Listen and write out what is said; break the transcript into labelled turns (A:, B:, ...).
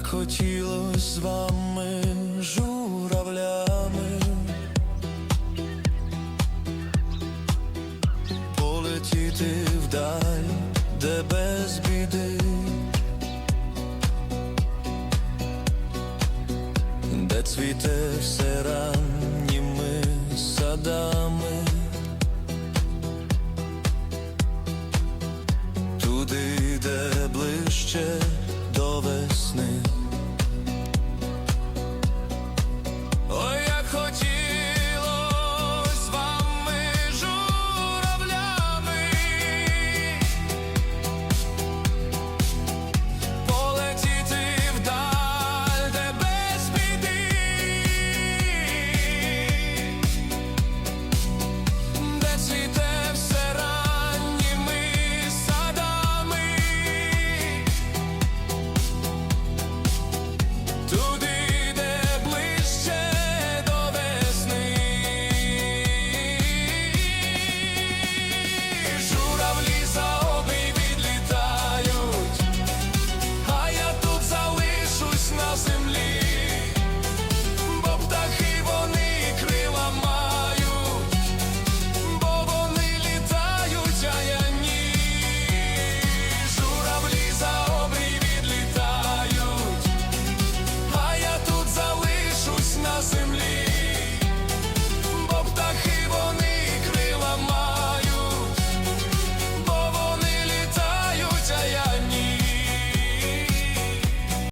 A: Так хотілось з вами журавлями полетіти вдаль, де без біди, де цвіте все рано.